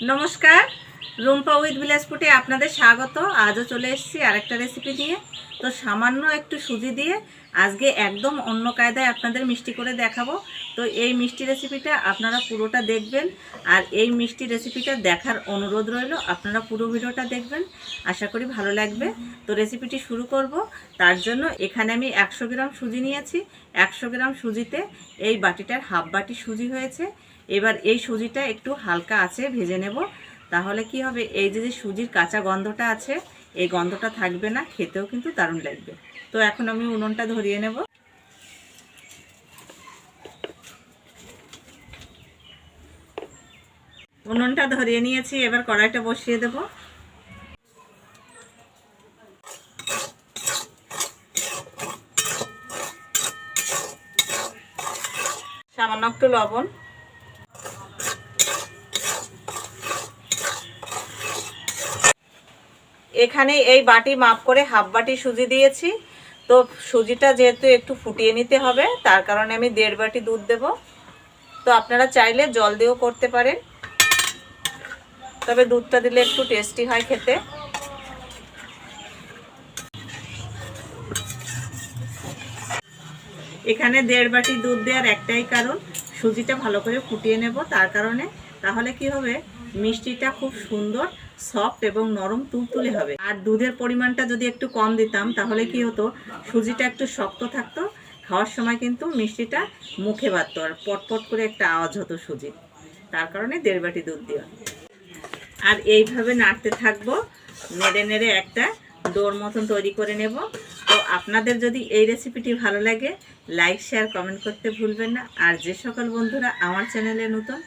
নমস্কার, রুম্পা উইথ ফুটে আপনাদের স্বাগত। আজও চলে এসেছি আরেকটা রেসিপি দিয়ে তো সামান্য একটু সুজি দিয়ে আজকে একদম অন্য কায়দায় আপনাদের মিষ্টি করে দেখাবো। তো এই মিষ্টি রেসিপিটা আপনারা পুরোটা দেখবেন আর এই মিষ্টি রেসিপিটা দেখার অনুরোধ রইল, আপনারা পুরো ভিডিওটা দেখবেন। আশা করি ভালো লাগবে। তো রেসিপিটি শুরু করব। তার জন্য এখানে আমি একশো গ্রাম সুজি নিয়েছি। একশো গ্রাম সুজিতে এই বাটিটার হাফ বাটি সুজি হয়েছে। এবার এই সুজিটা একটু হালকা আছে, ভেজে নেব। তাহলে কি হবে, এই যে যে সুজির কাঁচা গন্ধটা আছে, এই গন্ধটা থাকবে না, খেতেও কিন্তু দারুণ লাগবে। তো এখন আমি উনুনটা ধরিয়ে নেব। উনুনটা ধরিয়ে নিয়েছি, এবার কড়াইটা বসিয়ে দেব। সামান্য একটু লবণ। এখানে এই বাটি মাপ করে হাফ বাটি সুজি দিয়েছি। তো সুজিটা যেহেতু একটু ফুটিয়ে নিতে হবে, তার কারণে আমি দেড় বাটি দুধ দেব। তো আপনারা চাইলে জল দিয়েও করতে পারেন। তবে দুধটা দিলে একটু টেস্টি হয় খেতে। এখানে দেড় বাটি দুধ দেওয়ার একটাই কারণ, সুজিটা ভালো করে ফুটিয়ে নেব। তার কারণে তাহলে কি হবে? মিষ্টিটা খুব সুন্দর সফট এবং নরম তুলতুলে হবে। আর দুধের পরিমাণটা যদি একটু কম দিতাম, তাহলে কি হতো? সুজিটা একটু শক্ত থাকতো, খাওয়ার সময় কিন্তু মিষ্টিটা মুখে বাড়তো আর পটপট করে একটা আওয়াজ হতো সুজি তার কারণে দেড় বাটি দুধ দেওয়া আর এইভাবে নাড়তে থাকব, নেড়ে নেড়ে একটা ডোর মতন তৈরি করে নেব। তো আপনাদের যদি এই রেসিপিটি ভালো লাগে লাইক শেয়ার কমেন্ট করতে ভুলবেন না। আর যে সকল বন্ধুরা আমার চ্যানেলে নতুন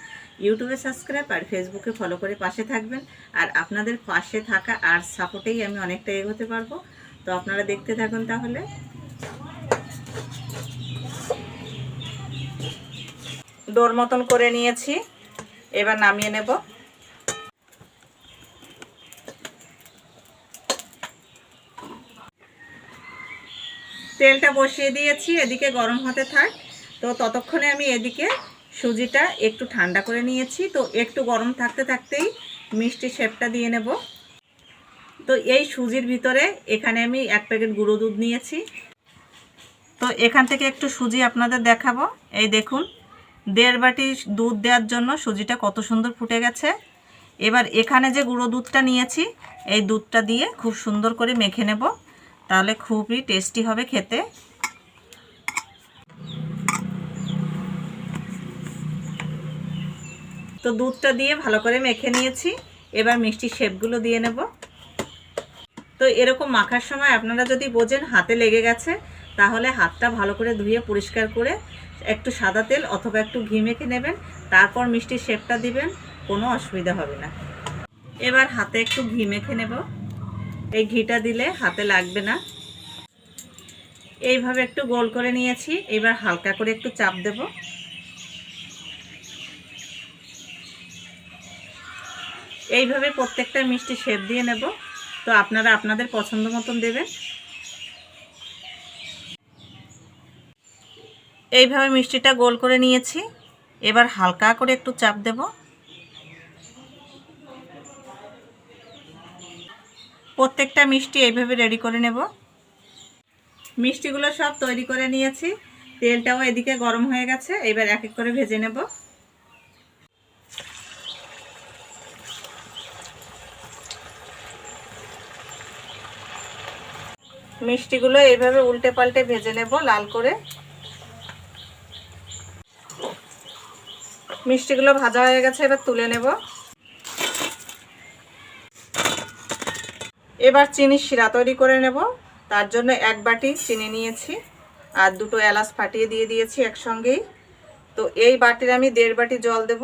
ইউটিউবে সাবস্ক্রাইব আর ফেসবুকে ফলো করে পাশে থাকবেন। আর আপনাদের পাশে থাকা আর সাপোর্টেই আমি অনেকটা এগোতে পারব। তো আপনারা দেখতে থাকুন তাহলে। ডোর মতন করে নিয়েছি। এবার নামিয়ে নেব। তেলটা বসিয়ে দিয়েছি, এদিকে গরম হতে থাক। তো ততক্ষণে আমি এদিকে সুজিটা একটু ঠান্ডা করে নিয়েছি। তো একটু গরম থাকতে থাকতেই মিষ্টি শেপটা দিয়ে নেব। তো এই সুজির ভিতরে এখানে আমি এক প্যাকেট গুঁড়ো দুধ নিয়েছি। তো এখান থেকে একটু সুজি আপনাদের দেখাবো। এই দেখুন, দেড় বাটি দুধ দেওয়ার জন্য সুজিটা কত সুন্দর ফুটে গেছে। এবার এখানে যে গুঁড়ো দুধটা নিয়েছি, এই দুধটা দিয়ে খুব সুন্দর করে মেখে নেব। তাহলে খুবই টেস্টি হবে খেতে। তো দুধটা দিয়ে ভালো করে মেখে নিয়েছি। এবার মিষ্টি শেপগুলো দিয়ে নেব। তো এরকম মাখার সময় আপনারা যদি বোঝেন হাতে লেগে গেছে, তাহলে হাতটা ভালো করে ধুয়ে পরিষ্কার করে একটু সাদা তেল অথবা একটু ঘি মেখে নেবেন। তারপর মিষ্টি শেপটা দিবেন, কোনো অসুবিধা হবে না। এবার হাতে একটু ঘি মেখে নেব। এই ঘিটা দিলে হাতে লাগবে না। এইভাবে একটু গোল করে নিয়েছি। এবার হালকা করে একটু চাপ দেব। এইভাবে প্রত্যেকটা মিষ্টি শেপ দিয়ে নেব। তো আপনারা আপনাদের পছন্দ মতন দেবেন। এইভাবে মিষ্টিটা গোল করে নিয়েছি। এবার হালকা করে একটু চাপ দেব। প্রত্যেকটা মিষ্টি এইভাবে রেডি করে নেব। মিষ্টিগুলো সব তৈরি করে নিয়েছি। তেলটাও এদিকে গরম হয়ে গেছে। এবার এক এক করে ভেজে নেব। মিষ্টিগুলো এইভাবে উল্টে পাল্টে ভেজে নেব লাল করে। মিষ্টিগুলো ভাজা হয়ে গেছে, এবার তুলে নেব। এবার চিনি শিরা তৈরি করে নেব। তার জন্য এক বাটি চিনি নিয়েছি আর দুটো এলাচ ফাটিয়ে দিয়ে দিয়েছি একসঙ্গেই। তো এই বাটির আমি দেড় বাটি জল দেব।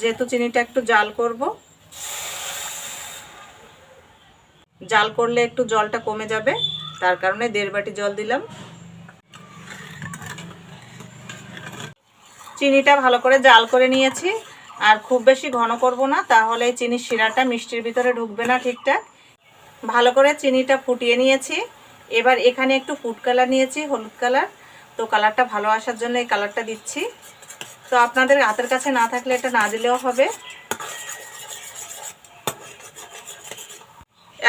যেহেতু চিনিটা একটু জাল করব। জাল করলে একটু জলটা কমে যাবে, তার কারণে দেড় বাটি জল দিলাম। চিনিটা ভালো করে জাল করে নিয়েছি, আর খুব বেশি ঘন করব না, তাহলে এই চিনির শিরাটা মিষ্টির ভিতরে ঢুকবে না ঠিকঠাক। ভালো করে চিনিটা ফুটিয়ে নিয়েছি, এবার এখানে একটু ফুড কালার নিয়েছি, হলুদ কালার। তো কালারটা ভালো আসার জন্য এই কালারটা দিচ্ছি। তো আপনাদের হাতের কাছে না থাকলে এটা না দিলেও হবে।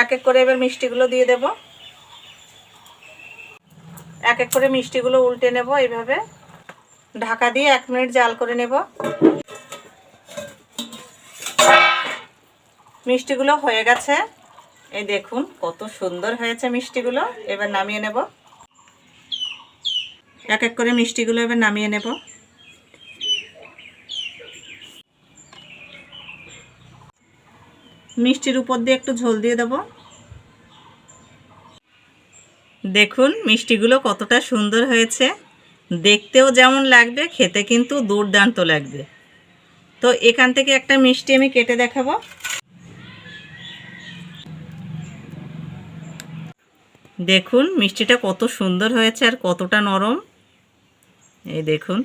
এক এক করে এবার মিষ্টিগুলো দিয়ে দেব। এক এক করে মিষ্টিগুলো উল্টে নেব এইভাবে। ঢাকা দিয়ে এক মিনিট জাল করে নেব। মিষ্টিগুলো হয়ে গেছে। এই দেখুন, কত সুন্দর হয়েছে মিষ্টিগুলো। এবার নামিয়ে নেব। এক এক করে মিষ্টিগুলো এবার নামিয়ে নেব। মিষ্টির উপর দিয়ে একটু ঝোল দিয়ে দেবো। দেখুন, মিষ্টিগুলো কতটা সুন্দর হয়েছে। দেখতেও যেমন লাগবে, খেতে কিন্তু দুর্দান্ত লাগবে। তো এখান থেকে একটা মিষ্টি আমি কেটে দেখাবো। দেখুন, মিষ্টিটা কত সুন্দর হয়েছে আর কতটা নরম। এই দেখুন।